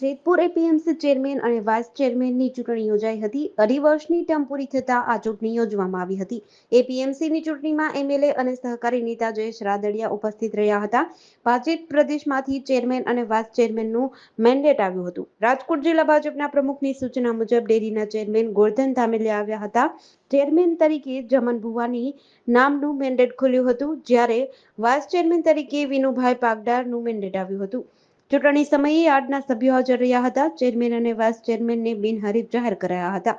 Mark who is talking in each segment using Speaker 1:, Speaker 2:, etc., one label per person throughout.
Speaker 1: Jetpur APMC chairman અને vice ચેરમેનની ચૂંટણી યોજાઈ હતી. અઢી વર્ષની ટર્મ પૂરી થતા આ ચૂંટણી યોજવામાં આવી હતી. એપીએમસીની ચૂંટણીમાં એમએલએ અને સહકારી નેતા જયેશ રાદડિયા ઉપસ્થિત રહ્યા હતા. ભાજપ પ્રદેશમાંથી ચેરમેન અને વાઇસ ચેરમેનનું મેન્ડેટ આવ્યું હતું. રાજકોટ જિલ્લા ભાજપના પ્રમુખની સૂચના મુજબ ડેરીના ચેરમેન ગોરધન ધામેલિયા આવ્યા હતા. ચેરમેન તરીકે જમન ભુવાની નામનું મેન્ડેટ ખુલ્યું હતું, જ્યારે વાઇસ ચેરમેન તરીકે વિનુભાઈ પાગડારનું મેન્ડેટ આવ્યું હતું. ચૂંટણી સમયે યાર્ડના સભ્યો હાજર રહ્યા હતા. ચેરમેન અને વાઇસ ચેરમેનને બિનહરીફ જાહેર કરાયા હતા.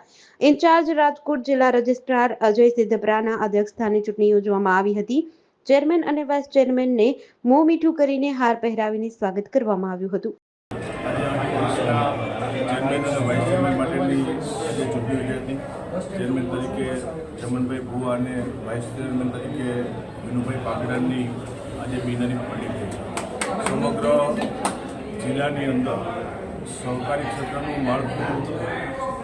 Speaker 1: ઇન્ચાર્જ રાજકોટ જિલ્લા રજિસ્ટ્રાર અજય સિદ્ધપરાના અધ્યક્ષસ્થાને ચૂંટણી યોજવામાં આવી હતી. ચેરમેન અને વાઇસ ચેરમેનને મોં મીઠું કરીને હાર પહેરાવીને સ્વાગત કરવામાં આવ્યું હતું.
Speaker 2: ચેરમેન તરીકે ચમનભાઈ ભુવા અને વાઇસ ચેરમેન તરીકે વિનુભાઈ પાકડાની આજે બિનરી પડી ગઈ. સમગ્ર જિલ્લાની અંદર સહકારી ક્ષેત્રનું માળખું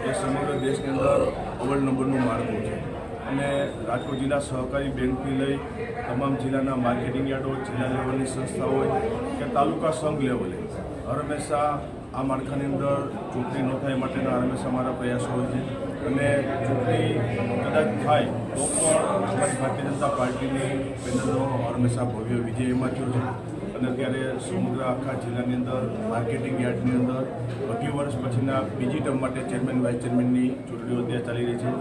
Speaker 2: એ સમગ્ર દેશની અંદર અવ્વલ નંબરનું માળખું છે. અને રાજકોટ જિલ્લા સહકારી બેંકથી લઈ તમામ જિલ્લાના માર્કેટિંગ યાર્ડો, જિલ્લા લેવલની સંસ્થા હોય કે તાલુકા સંઘ લેવલે હંમેશા આ માળખાની અંદર ચૂંટણી ન થાય માટેના હંમેશા અમારા પ્રયાસો હોય છે. અને ચૂંટણી કદાચ થાય તો પણ ભારતીય જનતા પાર્ટીની પેનલનો હંમેશા ભવ્ય વિજય એમાં છે. અને અત્યારે સમગ્ર આખા જિલ્લાની અંદર માર્કેટિંગ યાર્ડની અંદર અઢી વર્ષ પછીના બીજી ટર્મ માટે ચેરમેન વાઇસ ચેરમેનની ચૂંટણીઓ ત્યાં ચાલી રહી છે.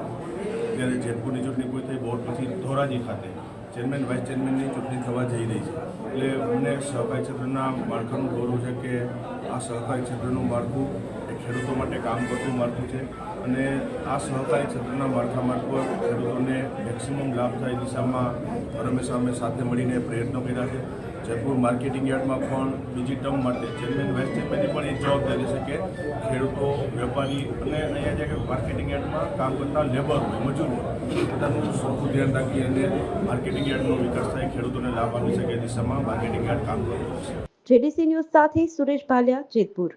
Speaker 2: ત્યારે જેતપુરની ચૂંટણી પૂરી થઈ, બોર્ડ પછી ધોરાજી ખાતે ચેરમેન વાઇસ ચેરમેનની ચૂંટણી થવા જઈ રહી છે. એટલે મને સહકારી ક્ષેત્રના માળખાનું ગૌરવ છે કે આ સહકારી ક્ષેત્રનું માળખું એ ખેડૂતો માટે કામ કરતું માળખું છે અને આ સહકારી ક્ષેત્રના માળખા મારફત ખેડૂતોને મેક્સિમમ લાભ થાય દિશામાં હંમેશા અમે સાથે મળીને પ્રયત્નો કર્યા છે. જયપુર માર્કેટિંગ યાર્ડમાં પણ બીજી ટર્મ માટે ચેરમેન વાઇસ ચેરમેનની પણ એ જવાબદારી છે કે ખેડૂતો, વેપારી અને અહીંયા જે માર્કેટિંગ યાર્ડમાં કામ કરતા લેબર મજૂર બધાનું સરખું ધ્યાન રાખી અને માર્કેટિંગ યાર્ડનો વિકાસ થાય, ખેડૂતોને લાભ આપી શકે દિશામાં માર્કેટિંગ યાર્ડ કામ કરતું છે.
Speaker 1: જેડીસી ન્યૂઝ સાથે સુરેશ ભાલિયા, જેતપુર.